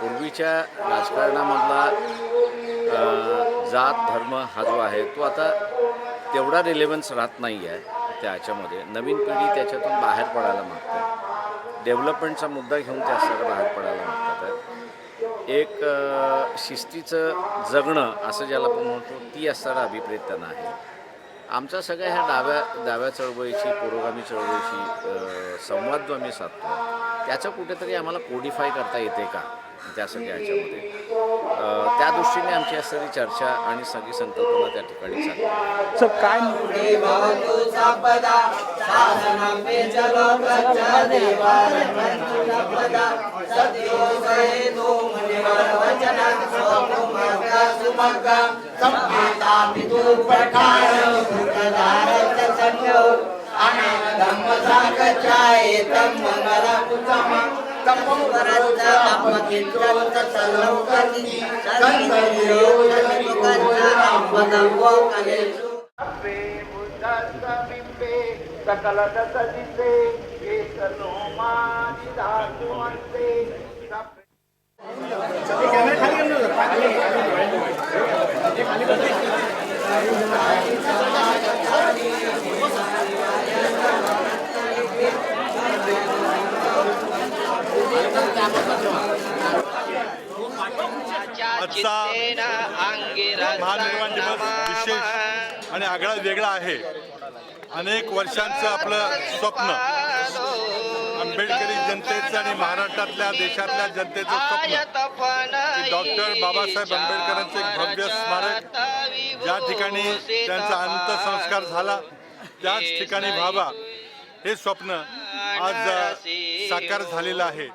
पूर्वीच्या राजकारणामधला जात धर्म हा जो आहे तो आता तेवढा रिलेव्हन्स राहत नाही आहे त्याच्यामध्ये. नवीन पिढी त्याच्यातून बाहेर पडायला मागते. डेव्हलपमेंटचा मुद्दा घेऊन त्या सगळं बाहेर पडायला मागतात. एक शिस्तीचं जगणं असं ज्याला आपण म्हणतो ती असणारा अभिप्रेत त्यांना आहे. आमचा सगळ्या ह्या डाव्या डाव्या चळवळीची पुरोगामी चळवळीची अ, संवाद जो आम्ही साधतो त्याचं कुठेतरी आम्हाला कोडिफाय करता येते का? त्या सगळ्या ह्याच्यामध्ये. त्या दृष्टीने आमची असणारी चर्चा आणि सगळी संकल्पना त्या ठिकाणी चालली सर काय संपिता पितु प्रकार सुखदारत संयोग आणि धम्मसाक चाये तम मंगला उत्तम तपो वरद अपकिंचोत सलोकनि संत विरोधनि कुकर्ता अपदंगो कलेषु अपे बुद्धस्तमिपे सकल दस दिसे एक लोमानि धातु अन्ते आजचा महानिर्वाण दिवस विशेष आणि आगळा वेगळा आहे. अनेक वर्षांचं आपलं स्वप्न. आंबेडकरी जनतेचं आणि महाराष्ट्रातल्या देशातल्या जनतेचं स्वप्न. डॉक्टर बाबासाहेब आंबेडकरांचं एक भव्य स्मारक ज्या ठिकाणी त्यांचा अंत्यसंस्कार झाला त्याच ठिकाणी व्हावा हे स्वप्न आज साकार झालेलं आहे.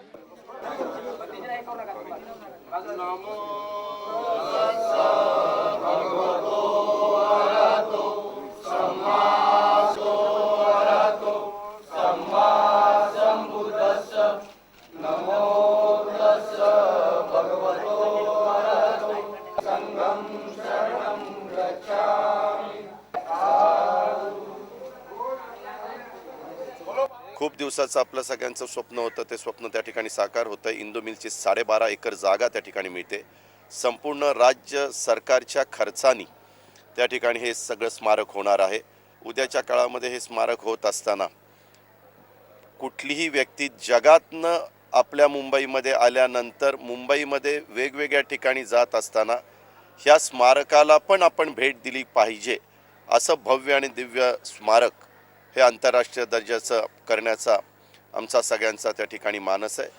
खूप दिवसाचं आपलं सगळ्यांचं स्वप्न होतं ते स्वप्न त्या ठिकाणी साकार होतं. इंदू मिलची साडेबारा एकर जागा त्या ठिकाणी मिळते. संपूर्ण राज्य सरकारच्या खर्चानी त्या ठिकाणी हे सगळं स्मारक होणार आहे. उद्याच्या काळामध्ये हे स्मारक होत असताना कुठलीही व्यक्ती जगातनं आपल्या मुंबईमध्ये आल्यानंतर मुंबईमध्ये वेगवेगळ्या ठिकाणी जात असताना ह्या स्मारकाला पण आपण भेट दिली पाहिजे असं भव्य आणि दिव्य स्मारक हे आंतरराष्ट्रीय दर्जाचं करण्याचा आमचा सगळ्यांचा त्या ठिकाणी मानस आहे.